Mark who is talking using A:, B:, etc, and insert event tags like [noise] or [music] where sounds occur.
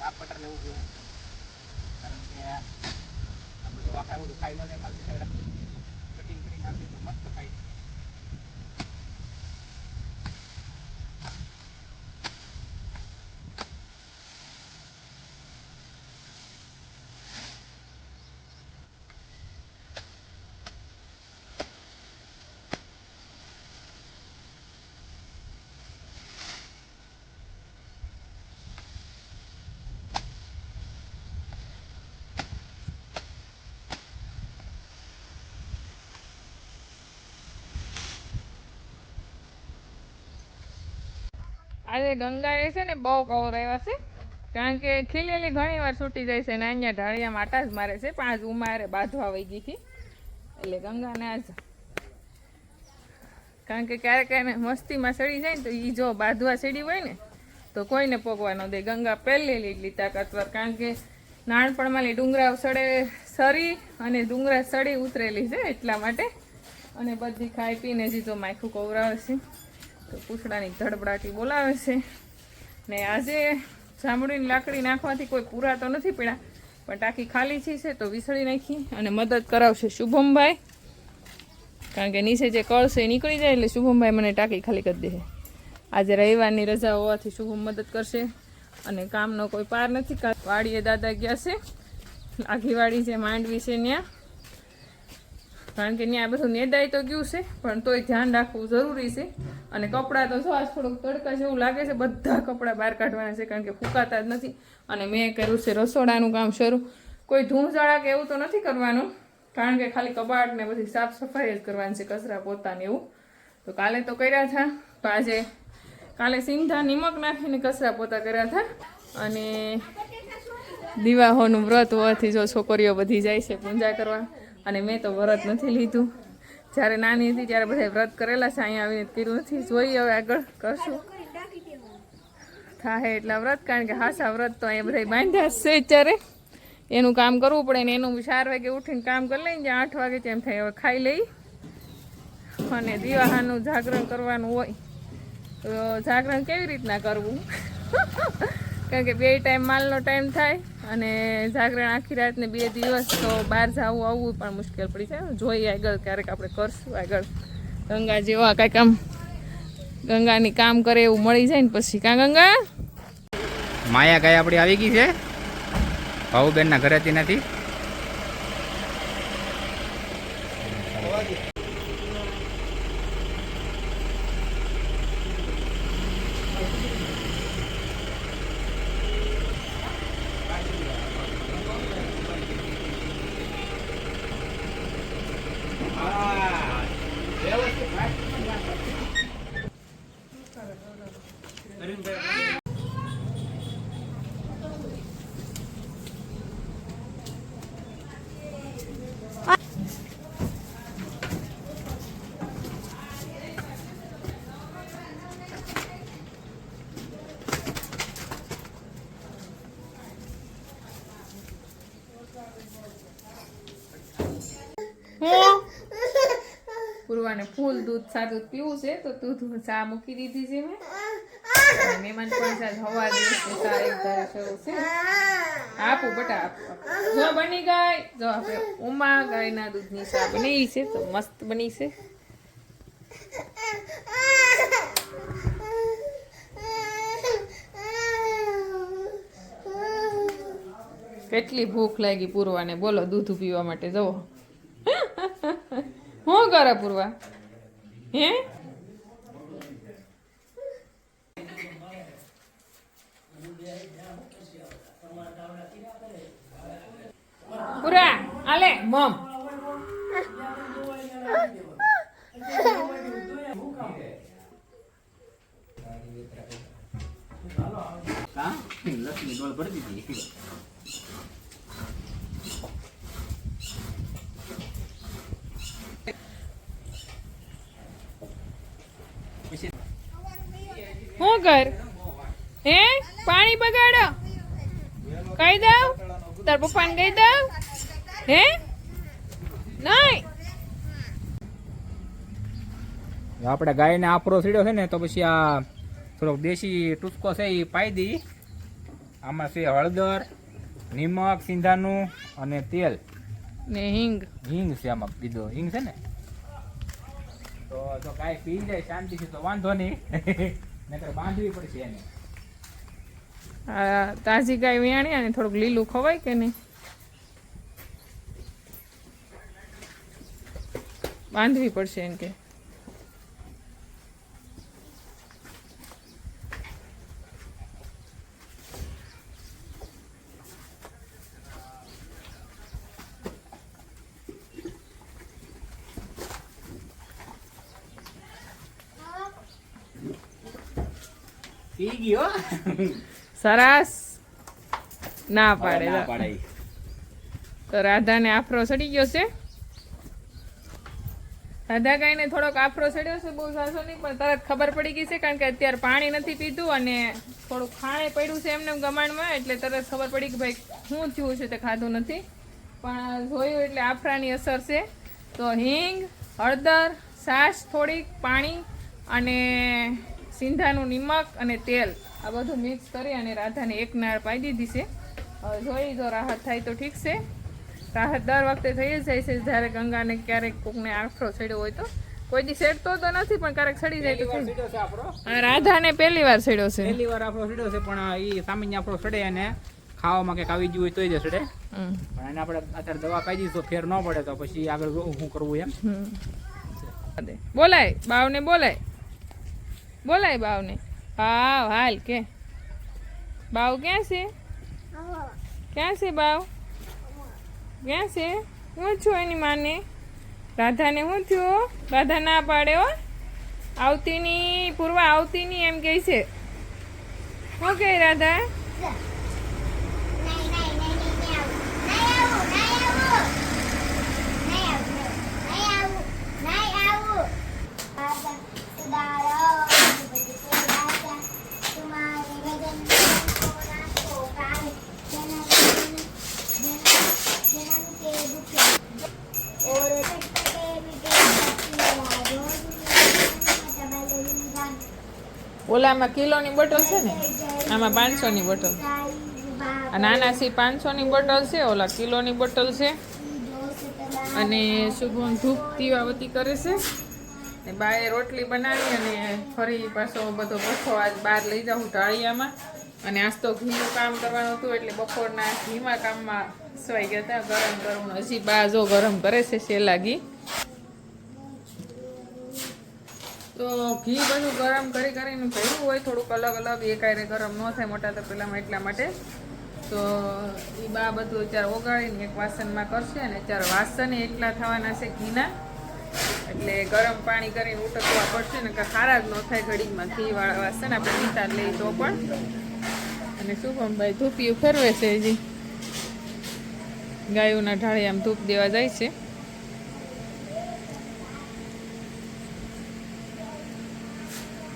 A: આ પટર એવું જોઈએ. કારણ કે આ બધું આખા બધું ખાઈ ન જાય
B: આજે ગંગાએ છે ને, બહુ કવરાવ્યા છે. કારણ કે ખીલેલી ઘણી વાર છૂટી જાય છે ને, અહીંયા ઢાળિયા માટા જ મારે છે આજ ઉમારે બાંધવા વહી ગઈ હતી. એટલે ગંગાને આજ કારણ કે ક્યારેક એને મસ્તીમાં સડી જાય ને, તો એ જો બાંધવા સડી હોય ને, તો કોઈને પોગવા ન દે. ગંગા પહેલેલી એટલી તાકાતવર કારણ કે નાનપણમાં ડુંગરા સડે સરી અને ડુંગરા સડી ઉતરેલી છે એટલા માટે. અને બધી ખાઈ પીને જીતો માખું કવરાવે છે. તો પૂછડાની ધડબડાટી બોલાવે છે. ને આજે જાંબુડીની લાકડી નાખવાથી કોઈ પૂરા તો નથી પીડા પણ ટાંકી ખાલી છે તો વિસળી નાખી અને મદદ કરાવશે શુભમભાઈ. કારણ કે નીચે જે કળ છે એ નીકળી જાય એટલે શુભમભાઈ મને ટાંકી ખાલી કરી દે આજે રવિવારની રજા હોવાથી શુભમ મદદ કરશે અને કામનો કોઈ પાર નથી વાડીએ દાદા ગયા છે. આઘીવાડી છે માંડવી છે ત્યાં કારણ કે ત્યાં બધું નેદાય તો ગયું છે, પણ તોય ધ્યાન રાખવું જરૂરી છે. અને કપડાં તો જો આજ થોડુંક તડકા જેવું લાગે છે, બધા કપડાં બહાર કાઢવાના છે, કારણ કે ફૂંકાતા જ નથી. અને મેં કર્યું છે રસોડાનું કામ શરૂ. કોઈ ધૂળઝાડા કે એવું તો નથી કરવાનું, કારણ કે ખાલી કબાટ ને બધી સાફ સફાઈ જ કરવાની છે, કચરા પોતાને એવું. તો કાલે તો કર્યા હતા તો આજે કાલે સિંધા નિમક નાખીને કચરા પોતા કર્યા હતા અને દિવાહોનું વ્રત હોવાથી જો છોકરીઓ બધી જાય છે પૂજા કરવા, અને મેં તો વ્રત નથી લીધું. જ્યારે નાની હતી ત્યારે બધા વ્રત કરેલા છે, અહીંયા આવીને કર્યું નથી. જોઈએ હવે આગળ કરશું. થાય એટલા વ્રત, કારણ કે હાસા વ્રત તો અહીંયા બધા બાંધ્યા છે અત્યારે. એનું કામ કરવું પડે ને એનું ચાર વાગે ઉઠીને કામ કરી લઈને જ્યાં આઠ વાગે તેમ થાય હવે ખાઈ લઈ. અને દિવાહાનું જાગરણ કરવાનું હોય. તો જાગરણ કેવી રીતના કરવું? કારણ કે બે ટાઈમ માલનો ટાઈમ થાય અને જાગરણ આખી રાતને બે દિવસ તો બહાર જવું, આવવું પણ મુશ્કેલ પડી જાય. જોઈએ આગળ ક્યારેક આપણે કરશું આગળ. ગંગા જેવા કાંઈક આમ ગંગાની કામ કરે એવું મળી જાય ને પછી. કાં ગંગા?
A: માયા કાંઈ આપણી આવી ગઈ છે? ભાવુબેનના ઘરેથી નથી
B: હું પૂર્વાને ફૂલ દૂધ સાદું પીવું છે, તો દૂધ ચા મૂકી દીધી છે મેં. મહેમાન પણ છે હવા દિવસે ચા એક શરૂ છે. આપું બટા આપું. જો બની ગાય, જો આપણે ઉમા ગાયના દૂધની ચા બની છે, તો મસ્ત બની છે. કેટલી ભૂખ લાગી પૂરવાને. બોલો, દૂધ પીવા માટે જવો હું કરે પૂરવા? હે? પૂરા આલે. મમ.
A: લક્ષ્મી ડોલ ભરી દીધી
B: હું કર? હે? પાણી બગાડો. કહી દઉં? તાર પપ્પાને કહી દઉં? હે? નહીં.
A: આપણે ગાયને આફરો સીડ્યો છે ને તો પછી આ થોડોક દેશી ટૂચકો છે એ પાઈ દઈ આમાં છે હળદર નિમક સિંધાનું અને તેલ.
B: ને હિંગ.
A: હિંગ છે આમાં બીજો હિંગ છે ને? તો જો ગાય પી જાય શાંતિથી તો વાંધો નહીં. [laughs] નકર
B: તાજી ગાય વિયાણી અને થોડુંક લીલું ખવાય કે નહીં? બાંધવી પડશે એમ કે.
A: પી ગયો?
B: સરસ. ના પાડે
A: ના
B: તો.
A: પાડે.
B: તો રાધાને આફરો સડી ગયો છે. રાધા ગાયને થોડોક આફરો સડ્યો છે બહુ સાસો નહીં પણ તરત ખબર પડી ગઈ છે કારણ કે અત્યારે પાણી નથી પીધું અને થોડુંક ખાણે પડ્યું છે એમને એમ ગમાણમાં એટલે તરત ખબર પડી કે ભાઈ શું થયું છે તે ખાધું નથી. પણ જોયું એટલે આફરાની અસર છે. તો હિંગ હળદર છાશ થોડીક પાણી અને સિંધાનું નિમક અને તેલ. આ બધું મિક્સ કરી અને રાધાને એક નાળ પાઈ દીધી છે. હવે જોઈ જો રાહત થાય તો ઠીક છે. રાહત દર વખતે થઈ જ જાય છે. જ્યારે ગંગાને ક્યારેક કોકને આફરો ચડ્યો હોય તો. કોઈ દી સેડતો તો નથી પણ ક્યારેક સડી જાય તો રાધાને પહેલી વાર સડ્યો છે.
A: પહેલી વાર આપણો સડ્યો છે પણ એ સામાન્ય આપણો સડે અને ખાવામાં કંઈક આવી ગયું હોય તોય જ સડે પણ એને આપણે અત્યારે દવા પાઈ દીધી તો ફેર ન પડે તો પછી આગળ શું કરવું એમ.
B: બોલાય બાવને બોલાય. બોલાય બાવને? હા હાલ, કે. બાવ, ક્યાં છે? ક્યાં છે બાવ? ક્યાં છે? હું છું એની માને. રાધાને શું થયું? રાધા ના પાડે હો. આવતીની, પૂર્વા આવતી એમ કહે છે. શું કહે, રાધા? ઓલામાં કિલોની બોટલ છે ને, આમાં પાંચસોની બોટલ. નાના સી પાંચસોની બોટલ છે, ઓલા કિલોની બોટલ છે. અને શુભમ ધૂપ દીવાવતી કરે છે. ને બાએ રોટલી બનાવી અને ફરી પાછો બધો બફો આજ બહાર લઈ જાઉં ટાળિયામાં અને આજ તો ઘીનું કામ કરવાનું હતું, એટલે બપોરના ઘીમાં કામમાં સવાઈ ગયા હતા. ગરમ કરવું હજી બા જો ગરમ કરે છે શેલા ઘી. તો ઘી બધું ગરમ કરી કરીને ભર્યું હોય, થોડુંક અલગ અલગ એકાયરે ગરમ ન થાય મોટા તપેલામાં એટલા માટે. તો એ બા બધું અત્યારે ઓગાળીને એક વાસણમાં કરશે અને અત્યારે વાસણ એટલા થવાના છે ઘીના. એટલે ગરમ પાણી કરીને ઉટકવા પડશે ને ખારા જ ન થાય ઘડીમાં ઘીવાળા વાસણ. આપણે નિતાર લઈ તો પણ. અને શુભમભાઈ ધૂપી ફેરવે છે હજી. ગાયોના ઢાળે આમ ધૂપ દેવા જાય છે.